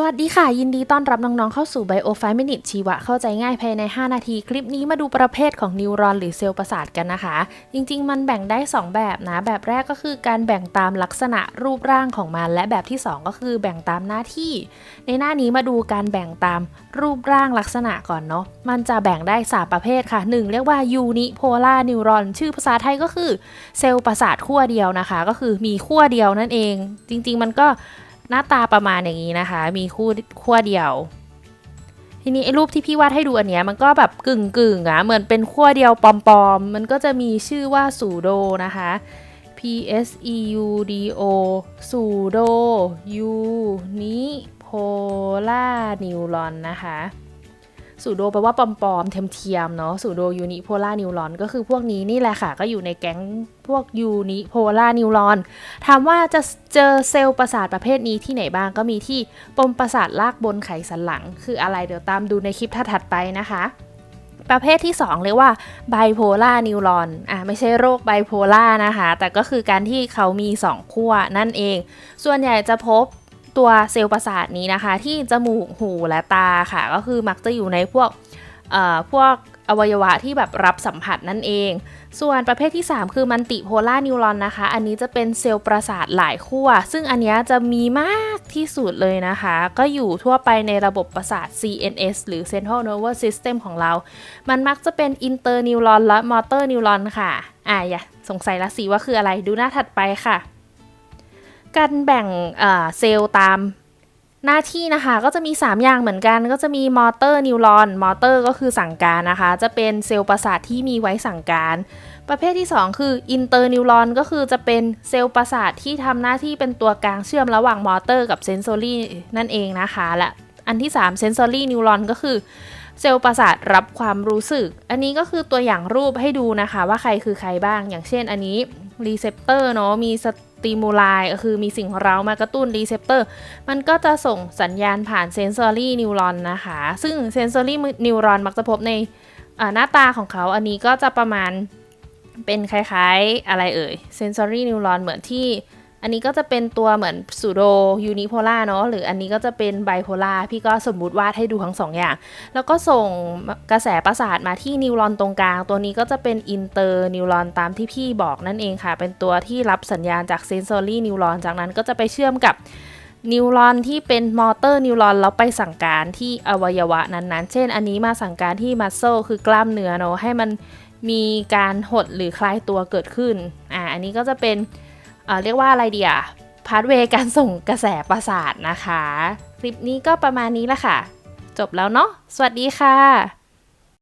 สวัสดีค่ะ ยินดีต้อนรับน้องๆเข้าสู่ Bio 5 Minute ชีวะ เข้าใจง่ายภายใน 5 นาที คลิปนี้มาดูประเภทของนิวรอนหรือเซลล์ประสาทกันนะคะ จริงๆ มันแบ่งได้ 2 แบบนะ แบบแรกก็คือการแบ่งตามลักษณะรูปร่างของมัน และแบบที่ 2 ก็คือแบ่งตามหน้าที่ ในหน้านี้มาดูการแบ่งตามรูปร่างลักษณะก่อนเนาะมันจะแบ่งได้ 3 ประเภทค่ะ 1 เรียกว่า unipolar neuron ชื่อภาษาไทยก็คือเซลล์ประสาทขั้วเดียวนะคะ ก็คือมีขั้วเดียวนั่นเอง จริง ๆ มันก็ หน้าตาประมาณอย่างนี้นะคะ มีคู่ขั้วเดียว ทีนี้ไอ้รูปที่พี่วาดให้ดูอันเนี้ยมันก็แบบกึ่งกึ่งอะเหมือนเป็นขั้วเดียวปอมๆ มันก็จะมีชื่อว่าสูโดนะคะ P S E U D O สูโด U นิโพล่านิวรอนนะคะ สูโดแปลว่าปลอมๆเทียมๆเนาะสูโดยูนิโพล่านิวรอนก็คือพวกนี้นี่แหละค่ะ ก็อยู่ในแก๊งพวกยูนิโพล่านิวรอนถามว่าจะเจอเซลล์ประสาทประเภทนี้ที่ไหนบ้างก็มีที่ปมประสาทลากบนไขสันหลัง คืออะไรเดี๋ยวตามดูในคลิปถัดไปนะคะประเภทที่ 2 เรียกว่าไบโพล่านิวรอน อะไม่ใช่โรคไบโพล่านะคะ แต่ก็คือการที่เขามี 2 ขั้วนั่นเอง ส่วนใหญ่จะพบ ตัวเซลล์ประสาทนี้นะคะ ที่จมูกหูและตาค่ะ ก็คือมักจะอยู่ในพวกเอ่อพวกอวัยวะที่แบบรับสัมผัสนั่นเอง ส่วนประเภทที่ 3 คือมันติโพล่านิวรอนนะคะ อันนี้จะเป็นเซลล์ประสาทหลายขั้ว ซึ่งอันนี้จะมีมากที่สุดเลยนะคะ ก็อยู่ทั่วไปในระบบประสาท CNS หรือ Central Nervous System ของเรา มันมักจะเป็นอินเตอร์นิวรอนและมอเตอร์นิวรอนค่ะ อะอย่าสงสัยละสิว่าคืออะไร ดูหน้าถัดไปค่ะ การแบ่งเซลล์ตามหน้าที่นะคะ ก็จะมี 3 อย่างเหมือนกัน ก็จะมีมอเตอร์นิวรอนมอเตอร์ก็คือสั่งการนะคะ จะเป็นเซลล์ประสาทที่มีไว้สั่งการ ประเภทที่ 2 คืออินเตอร์นิวรอนก็คือจะเป็นเซลล์ประสาทที่ทำหน้าที่เป็นตัวกลางเชื่อมระหว่างมอเตอร์กับเซนซอรี่นั่นเองนะคะ และอันที่3เซนซอรี่นิวรอนก็คือเซลล์ประสาทรับความรู้สึก อันนี้ก็คือตัวอย่างรูปให้ดูนะคะ ว่าใครคือใครบ้าง อย่างเช่นอันนี้ รีเซพเตอร์เนาะมีสติมูลายก็คือมีสิ่งเรามากระตุ้นรีเซพเตอร์มันก็จะส่งสัญญาณผ่านเซนเซอรี่นิวรอนนะคะ ซึ่งเซนเซอรี่นิวรอนมักจะพบในหน้าตาของเขาอันนี้ก็จะประมาณเป็นคล้ายๆอะไรเอ่ยเซนเซอรี่นิวรอนเหมือนที่ อันนี้ก็จะเป็นตัวเหมือนสูโดยูนิโพล่าเนาะหรืออันนี้ก็จะเป็นไบโพล่าพี่ก็สมมุติวาดให้ดูทั้งสองอย่าง แล้วก็ส่งกระแสประสาทมาที่นิวรอนตรงกลาง ตัวนี้ก็จะเป็นอินเตอร์นิวรอนตามที่พี่บอกนั่นเองค่ะ เป็นตัวที่รับสัญญาณจากเซนซอรี่นิวรอนจากนั้นก็จะไปเชื่อมกับนิวรอนที่เป็นมอเตอร์นิวรอนแล้วไปสั่งการที่อวัยวะนั้นๆ เช่น อันนี้มาสั่งการที่มัสเซลคือกล้ามเนื้อเนาะให้มันมีการหดหรือคลายตัวเกิดขึ้นอ่าอันนี้ก็จะเป็น เออเรียกว่าอะไรเดียพาร์ทเวย์การส่งกระแสประสาทนะคะ คลิปนี้ก็ประมาณนี้ละค่ะ จบแล้วเนาะสวัสดีค่ะ